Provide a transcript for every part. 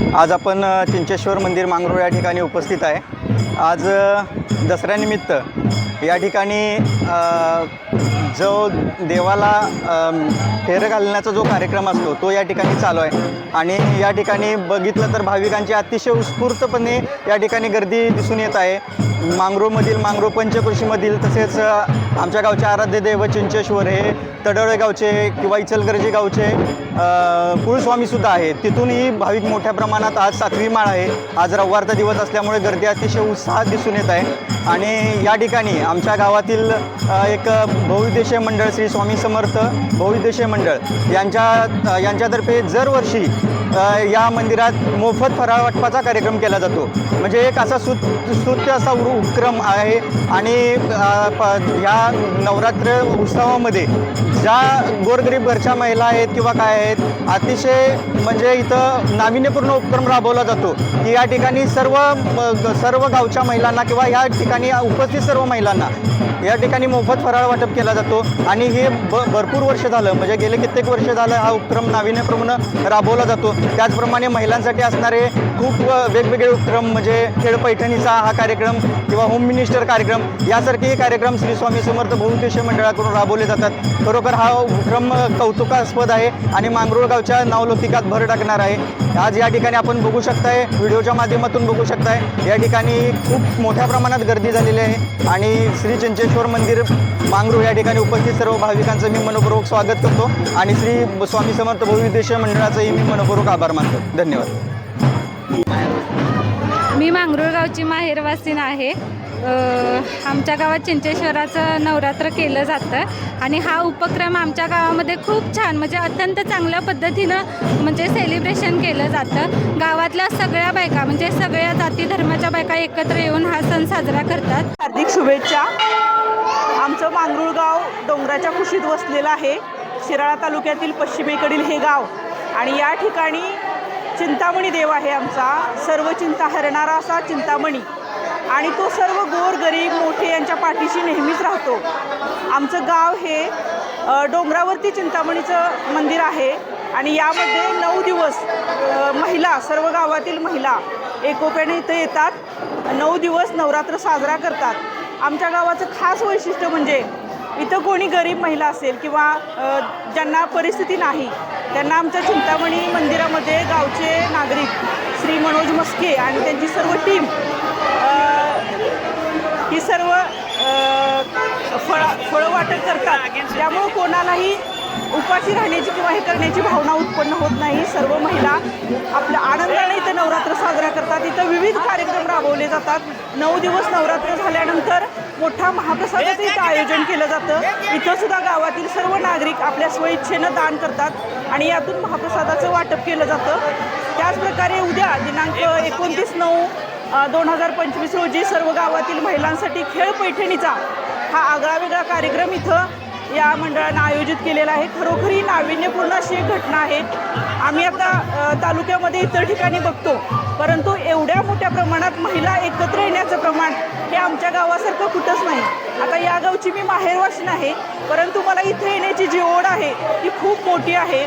आज आपण चिंचेश्वर मंदिर मांगरोळ या ठिकाणी उपस्थित आहे. आज दसऱ्यानिमित्त या ठिकाणी जो देवाला फेरं घालण्याचा जो कार्यक्रम असतो तो या ठिकाणी चालू आहे. आणि या ठिकाणी बघितलं तर भाविकांची अतिशय उत्स्फूर्तपणे या ठिकाणी गर्दी दिसून येत आहे. मांगरूळमधील मांगरो पंचकृषीमधील तसेच आमच्या गावचे आराध्य देव चिंचेश्वर हे तडवळे गावचे किंवा इचलगर्जी गावचे कुळस्वामीसुद्धा आहेत. तिथूनही भाविक मोठ्या प्रमाणात आज सातवी माळ आहे. आज रविवारचा दिवस असल्यामुळे गर्दी अतिशय उत्साहात दिसून येत आहे. आणि या ठिकाणी आमच्या गावातील एक बहुविदेशीय मंडळ श्री स्वामी समर्थ बहुविदेशीय मंडळ यांच्या यांच्यातर्फे दरवर्षी या मंदिरात मोफत फराळ वाटपाचा कार्यक्रम केला जातो. म्हणजे एक असा सुत स्तुत्य असा उपक्रम आहे आणि प ह्या नवरात्र उत्सवामध्ये ज्या गोरगरीब घरच्या महिला आहेत किंवा काय आहेत अतिशय म्हणजे इथं नाविन्यपूर्ण उपक्रम राबवला जातो. की या ठिकाणी सर्व म, सर्व गावच्या महिलांना किंवा या ठिकाणी उपस्थित सर्व महिलांना या ठिकाणी मोफत फराळ वाटप केला जातो आणि हे ब भरपूर वर्ष झालं म्हणजे गेले कित्येक वर्ष झालं हा उपक्रम नाविन्यप्रमाणे राबवला जातो. त्याचप्रमाणे महिलांसाठी असणारे खूप वेगवेगळे उपक्रम म्हणजे खेळ पैठणीचा हा कार्यक्रम किंवा होम मिनिस्टर कार्यक्रम यासारखेही कार्यक्रम श्री स्वामी समर्थ बहुउद्देशीय मंडळाकडून राबवले जातात. खरोखर हा उपक्रम कौतुकास्पद आहे आणि मांगरोळ गावच्या नावलौकिकात भर टाकणार आहे. आज या ठिकाणी आपण बघू शकताय व्हिडिओच्या माध्यमातून बघू शकताय या ठिकाणी खूप मोठ्या प्रमाणात गर्दी झालेली आहे आणि श्री चिंचेश्वर मंदिर मांगरूळ या ठिकाणी उपस्थित सर्व भाविकांचं मी मनपूर्वक स्वागत करतो आणि श्री स्वामी समर्थ बहुउद्देशीय मंडळाचंही मी मनपूर्वक आभार मानतो. धन्यवाद. मी मांगरूळ गावची माहेरवासीन आहे. अ, आमच्या गावात चिंचेश्वराचं नवरात्र केलं जातं आणि हा उपक्रम आमच्या गावामध्ये खूप छान म्हणजे अत्यंत चांगल्या पद्धतीनं म्हणजे सेलिब्रेशन केलं जातं. गावातल्या सगळ्या बायका म्हणजे सगळ्या जाती धर्माच्या बायका एकत्र येऊन हा सण साजरा करतात. हार्दिक शुभेच्छा. आमचं मांगरुळगाव डोंगराच्या कुशीत वसलेलं आहे. शिराळा तालुक्यातील पश्चिमेकडील हे गाव. आणि या ठिकाणी चिंतामणी देव आहे आमचा. सर्व चिंता हरणारा असा चिंतामणी. आणि तो सर्व गोर गरीब मोठे यांच्या पाठीशी नेहमीच राहतो. आमचं गाव हे डोंगरावरती चिंतामणीचं मंदिर आहे. आणि यामध्ये नऊ दिवस महिला सर्व गावातील महिला एकोप्याने इथं येतात. नऊ दिवस नवरात्र साजरा करतात. आमच्या गावाचं खास वैशिष्ट्य म्हणजे इथं कोणी गरीब महिला असेल किंवा ज्यांना परिस्थिती नाही त्यांना आमच्या चिंतामणी मंदिरामध्ये गावचे नागरिक श्री मनोज मस्के आणि त्यांची सर्व टीम ही सर्व फळ फळं वाटप करतात. त्यामुळं कोणालाही उपाशी राहण्याची किंवा हे करण्याची भावना उत्पन्न होत नाही. सर्व महिला आपल्या आनंदाने इथं नवरात्र साजरा करतात इथं विविध कार्यक्रम राबवले जातात. नऊ दिवस नवरात्र झाल्यानंतर मोठा महाप्रसादाचं इथं आयोजन केलं जातं. इथं सुद्धा गावातील सर्व नागरिक आपल्या स्वइच्छेनं दान करतात आणि यातून महाप्रसादाचं वाटप केलं जातं. त्याचप्रकारे उद्या दिनांक एकोणतीस नऊ दोन हजार पंचवीस रोजी सर्व गावातील महिलांसाठी खेळ पैठणीचा हा आगळा वेगळा कार्यक्रम इथं या मंडळानं आयोजित केलेलं आहे. खरोखर ही नाविन्यपूर्ण अशी एक घटना आहे. आम्ही आता तालुक्यामध्ये इतर ठिकाणी बघतो. परंतु एवढ्या मोठ्या प्रमाणात महिला एकत्र येण्याचं प्रमाण हे आमच्या गावासारखं कुठंच नाही. आता या गावची मी माहेरवासीन आहे परंतु मला इथे येण्याची जी ओढ आहे ती खूप मोठी आहे.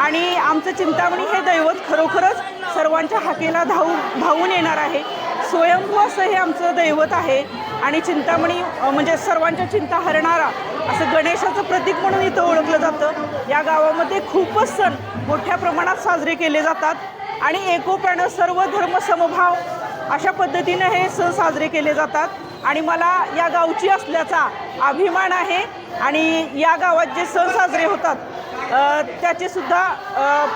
आणि आमचं चिंतामणी हे दैवत खरोखरच सर्वांच्या हाकेला धावू धावून येणार आहे. स्वयंभू असं हे आमचं दैवत आहे. आणि चिंतामणी म्हणजे सर्वांच्या चिंता हरणारा असं गणेशाचं प्रतीक म्हणून इथं ओळखलं जातं. या गावामध्ये खूपच सण मोठ्या प्रमाणात साजरे केले जातात. आणि एकोप्यानं सर्व धर्म समभाव अशा पद्धतीनं हे सण साजरे केले जातात. आणि मला या गावची असल्याचा अभिमान आहे. आणि या गावात जे सण साजरे होतात त्याचे सुद्धा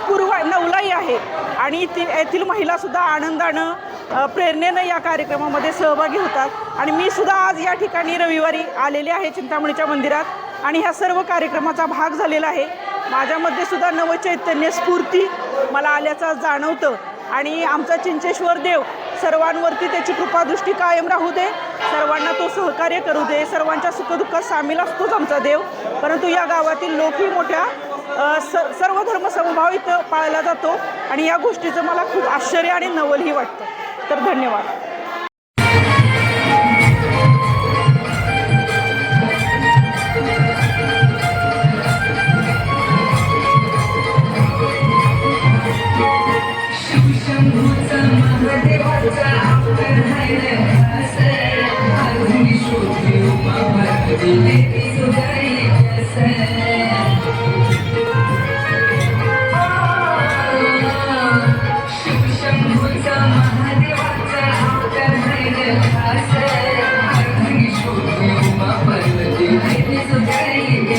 पूर्व नवलाई आहे. आणि ती येथील महिलासुद्धा आनंदानं प्रेरणेनं या कार्यक्रमामध्ये सहभागी होतात. आणि मी सुद्धा आज या ठिकाणी रविवारी आलेले आहे चिंतामणीच्या मंदिरात. आणि ह्या सर्व कार्यक्रमाचा भाग झालेला आहे. माझ्यामध्ये सुद्धा नवचैतन्य स्फूर्ती मला आल्याचं जाणवतं. आणि आमचा चिंचेश्वर देव सर्वांवरती त्याची कृपादृष्टी कायम राहू दे. सर्वांना तो सहकार्य करू दे. सर्वांच्या सुखदुःखात सामील असतोच आमचा देव. परंतु या गावातील लोकही मोठ्या स सर्व धर्म समभाव इथं पाळला जातो. आणि या गोष्टीचं मला खूप आश्चर्य आणि नवलही वाटतं. तर धन्यवाद.